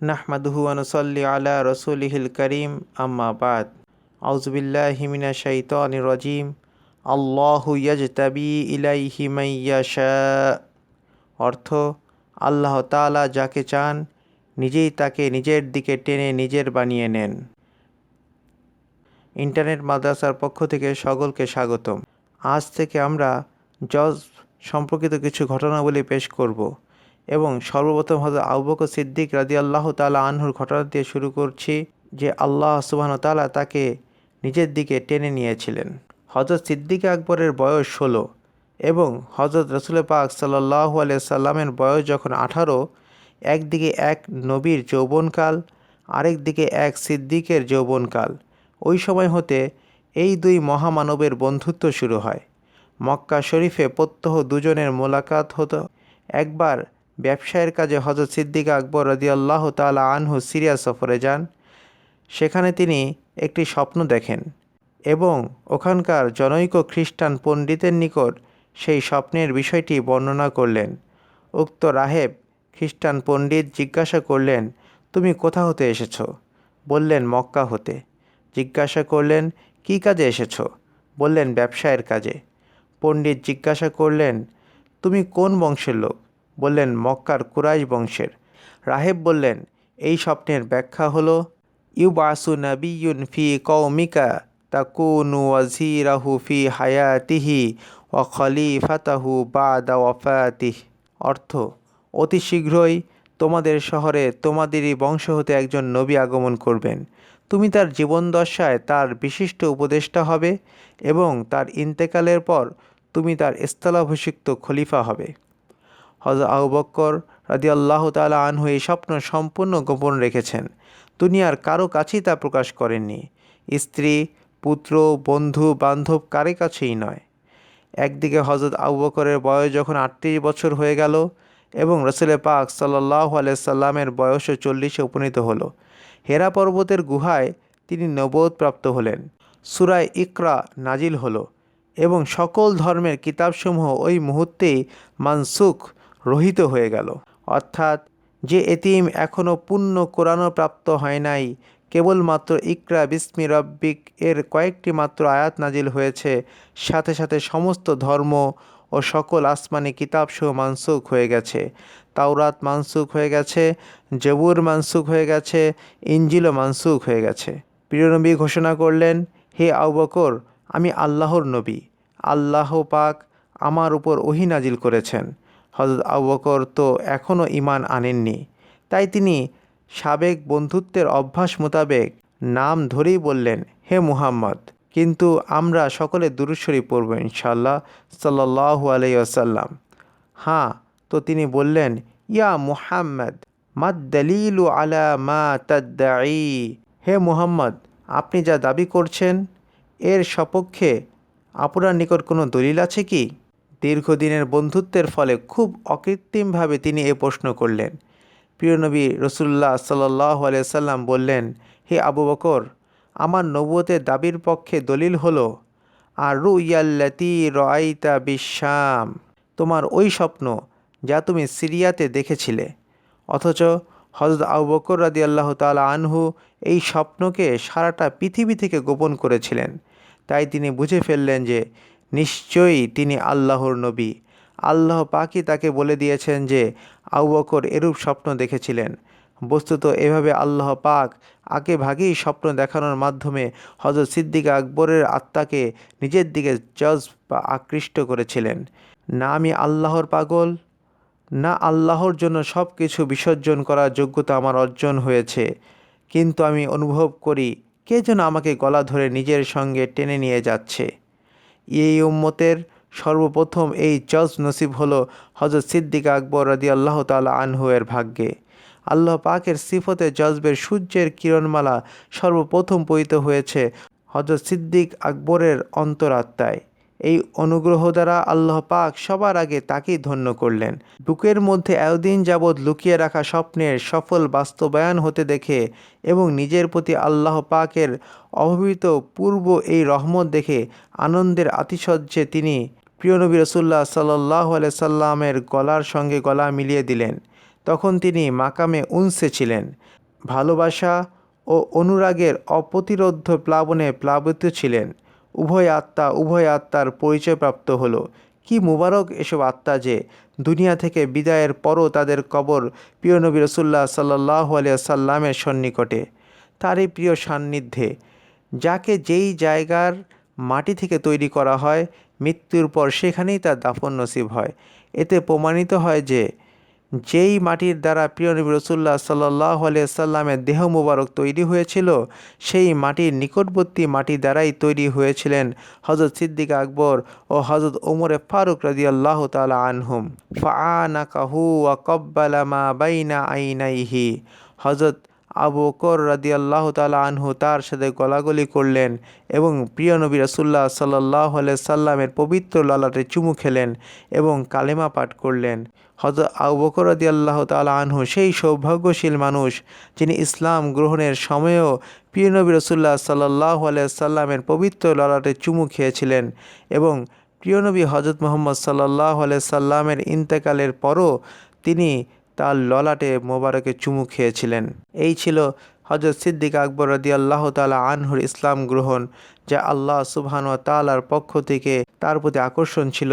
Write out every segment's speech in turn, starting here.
নাহমাদুহু আনুসল্লি আলা রসুলিহিল করিম, আম্মা বাদ। আউজবিল্লাহিমিনা শাইতানির রজিম। আল্লাহু ইয়াজতাবি ইলাইহি মাইয়াশা অর্থ, আল্লাহ তাআলা যাকে চান, নিজেই তাকে নিজের দিকে টেনে নিজের বানিয়ে নেন। ইন্টারনেট মাদ্রাসার পক্ষ থেকে সকলকে স্বাগতম। আজ থেকে আমরা জজ সম্পর্কিত কিছু ঘটনাবলী পেশ করব। এবং সর্বপ্রথম হজরত আউবক সিদ্দিক রাজি আল্লাহ তালা আনহুর ঘটনা দিয়ে শুরু করছি যে আল্লাহ সুবাহন তালা তাকে নিজের দিকে টেনে নিয়েছিলেন। হজরত সিদ্দিক আকবরের বয়স ষোলো এবং হজরত রসুল পাক সাল্লাহ সাল্লামের বয়স যখন আঠারো, একদিকে এক নবীর যৌবনকাল, আরেক দিকে এক সিদ্দিকের যৌবনকাল। ওই সময় হতে এই দুই মহামানবের বন্ধুত্ব শুরু হয়। মক্কা শরীফে প্রত্যহ দুজনের মোলাকাত হতো। একবার ব্যবসায়ের কাজে হজরত সিদ্দিক আকবর রদিয়াল্লাহ তালা আনহু সিরিয়া সফরে যান। সেখানে তিনি একটি স্বপ্ন দেখেন এবং ওখানকার জনৈক খ্রিস্টান পণ্ডিতের নিকট সেই স্বপ্নের বিষয়টি বর্ণনা করলেন। উক্ত রাহেব খ্রিস্টান পণ্ডিত জিজ্ঞাসা করলেন, তুমি কোথা হতে এসেছ? বললেন, মক্কা হতে। জিজ্ঞাসা করলেন, কি কাজে এসেছ? বললেন, ব্যবসায়ের কাজে। পণ্ডিত জিজ্ঞাসা করলেন, তুমি কোন বংশের লোক? বললেন, মক্কার কুরাইশ বংশের। রাহেব বললেন, এই স্বপ্নের ব্যাখ্যা হলো, ইউবাসু নাবিয়ুন ফি কৌমিকা তাকুনু ওয়াজিরাহু ফি হায়াতিহি ও খলিফাতাহু বাদা ওয়াফাতিহ। অর্থ, অতি শীঘ্রই তোমাদের শহরে তোমাদেরই বংশ হতে একজন নবী আগমন করবেন। তুমি তার জীবনদশায় তার বিশিষ্ট উপদেষ্টা হবে এবং তার ইন্তেকালের পর তুমি তার স্থলাভিষিক্ত খলিফা হবে। হজ আবু বক্কর রাদি আল্লাহ তালা আনহু এই স্বপ্ন সম্পূর্ণ গোপন রেখেছেন। দুনিয়ার কারও কাছেই তা প্রকাশ করেননি। স্ত্রী, পুত্র, বন্ধু, বান্ধব কারে কাছেই নয়। একদিকে হজরত আবু বকরের বয়স যখন আটত্রিশ বছর হয়ে গেল এবং রসুলে পাক সাল্লাহ সাল্লামের বয়সও চল্লিশে উপনীত হলো। হেরা পর্বতের গুহায় তিনি নবোধ প্রাপ্ত হলেন। সুরায় ইকরা নাজিল হলো এবং সকল ধর্মের কিতাবসমূহ ওই মুহূর্তেই মানসুখ রহিত হয়ে গেল। অর্থাৎ যে এতিম এখনও পূর্ণ কোরআনও প্রাপ্ত হয় নাই, কেবলমাত্র ইকরা বিস্মি রব্বিক এর কয়েকটি মাত্র আয়াত নাজিল হয়েছে, সাথে সাথে সমস্ত ধর্ম ও সকল আসমানি কিতাবসহ মানসুখ হয়ে গেছে। তাওরাত মানসুখ হয়ে গেছে, জবুর মানসুখ হয়ে গেছে ইঞ্জিলও মানসুখ হয়ে গেছে। প্রিয় নবী, ঘোষণা করলেন, হে আউবকর আমি আল্লাহর নবী। আল্লাহ পাক আমার উপর ওহি নাজিল করেছেন। হজরত আউবকর তো এখনও ইমান আনেননি। তাই তিনি সাবেক বন্ধুত্বের অভ্যাস মোতাবেক নাম ধরেই বললেন, হে মুহাম্মদ, কিন্তু আমরা সকলে দুরুশ্বরী পড়ব ইনশাল্লাহ সাল্লাহ আলাইসাল্লাম হ্যাঁ তো তিনি বললেন, ইয়া মুহাম্মদ, মাদ দলিলু আলা মা তাদ্দাই হে মুহাম্মদ, আপনি যা দাবি করছেন, এর সপক্ষে আপনার নিকট কোনো দলিল আছে কি? দীর্ঘদিনের বন্ধুত্বের ফলে খুব অকৃত্রিমভাবে তিনি এ প্রশ্ন করলেন। প্রিয়নবী রসুল্লাহ সাল্লাহ সাল্লাম বললেন, হে আবু বকর, আমার নবুয়তের দাবির পক্ষে দলিল হলো আর রু ইয়াল্লাতি রাইতা বিশ্বাম তোমার ওই স্বপ্ন যা তুমি সিরিয়াতে দেখেছিলে। অথচ হজরত আবু বকর রাদি আল্লাহ তালা আনহু এই স্বপ্নকে সারাটা পৃথিবী থেকে গোপন করেছিলেন। তাই তিনি বুঝে ফেললেন যে নিশ্চয়ই তিনি আল্লাহর নবী। আল্লাহ পাকি তাকে বলে দিয়েছেন যে, আবু বকর এরূপ স্বপ্ন দেখেছিলেন। বস্তুত এভাবে আল্লাহ পাক আগে ভাগেই স্বপ্ন দেখানোর মাধ্যমে হজরত সিদ্দিক আকবরের আত্মাকে নিজের দিকে জজ বা আকৃষ্ট করেছিলেন। না আমি আল্লাহর পাগল, না আল্লাহর জন্য সব কিছু বিসর্জন করার যোগ্যতা আমার অর্জন হয়েছে। কিন্তু আমি অনুভব করি, কে যেন আমাকে গলা ধরে নিজের সঙ্গে টেনে নিয়ে যাচ্ছে। এই উম্মতের সর্বপ্রথম এই চজ নসিব হলো হজরত সিদ্দিক আকবর রদি আল্লাহ তালা আনহুয়ের ভাগ্যে। আল্লাহ পাকের সিফতে জজবের সূর্যের কিরণমালা সর্বপ্রথম পৈত হয়েছে হজরত সিদ্দিক আকবরের অন্তরাত্মায়। এই অনুগ্রহ দ্বারা আল্লাহ পাক সবার আগে তাকেই ধন্য করলেন। বুকের মধ্যে এতদিন যাবৎ লুকিয়ে রাখা স্বপ্নের সফল বাস্তবায়ন হতে দেখে এবং নিজের প্রতি আল্লাহ পাকের অভাবিত পূর্ব এই রহমত দেখে আনন্দের আতিশয্যে তিনি প্রিয়নবী রসুল্লাহ সাল্লাহ সাল্লামের গলার সঙ্গে গলা মিলিয়ে দিলেন। তখন তিনি মাকামে উনসে ছিলেন। ভালোবাসা ও অনুরাগের অপ্রতিরোধ্য প্লাবনে প্লাবিত ছিলেন। উভয় আত্মা, উভয় আত্মার পরিচয়প্রাপ্ত হলো। কি মুবারক এসব আত্মা যে দুনিয়া থেকে বিদায়ের পরও তাদের কবর প্রিয় নবী রসুল্লাহ সাল্লাহ সাল্লামের সন্নিকটে। তারই প্রিয় সান্নিধ্যে, যাকে যেই জায়গার মাটি থেকে তৈরি করা হয়, মৃত্যুর পর সেখানেই তার দাফন নসিব হয়। এতে প্রমাণিত হয় যে যেই মাটির দ্বারা প্রিয় নবী রসুল্লাহ সাল্লাহ সাল্লামের দেহ মুবারক তৈরি হয়েছিল, সেই মাটির নিকটবর্তী মাটি দ্বারাই তৈরি হয়েছিলেন হজরত সিদ্দিক আকবর ও হজরত ওমরে ফারুক রাজি আল্লাহ তালা আনহুম। ফা আনা কাহু ওয়া কব্বালামা বাইনা আইনাইহি। হজরত আবু বকর রাদি আল্লাহ তালা আনহু তার সাথে গলাগলি করলেন এবং প্রিয় নবী রাসুল্লাহ সাল্লাহ সাল্লামের পবিত্র ললাটে চুমু খেলেন এবং কালেমা পাঠ করলেন। হজরত আবু বকর রাদি আল্লাহ তালা আনহু সেই সৌভাগ্যশীল মানুষ যিনি ইসলাম গ্রহণের সময়েও প্রিয় নবী রসুল্লাহ সাল্লাহ সাল্লামের পবিত্র ললাটে চুমু খেয়েছিলেন এবং প্রিয়নবী হজরত মোহাম্মদ সাল্লাহ সাল্লামের ইন্তেকালের পরও তিনি তার ললাটে মোবারকে চুমু খেয়েছিলেন। এই ছিল হজরত সিদ্দিক আকবর রদি আল্লাহ তালা আনহুর ইসলাম গ্রহণ, যা আল্লাহ সুবহান তালার পক্ষ থেকে তার প্রতি আকর্ষণ ছিল।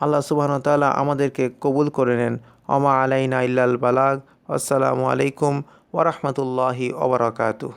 আল্লাহ সুবহান তালা আমাদেরকে কবুল করে নেন। অমা আলাইনা ইল্লাল বালাগ। আসসালামু আলাইকুম ওরহমতুল্লাহি ওবরাকাতু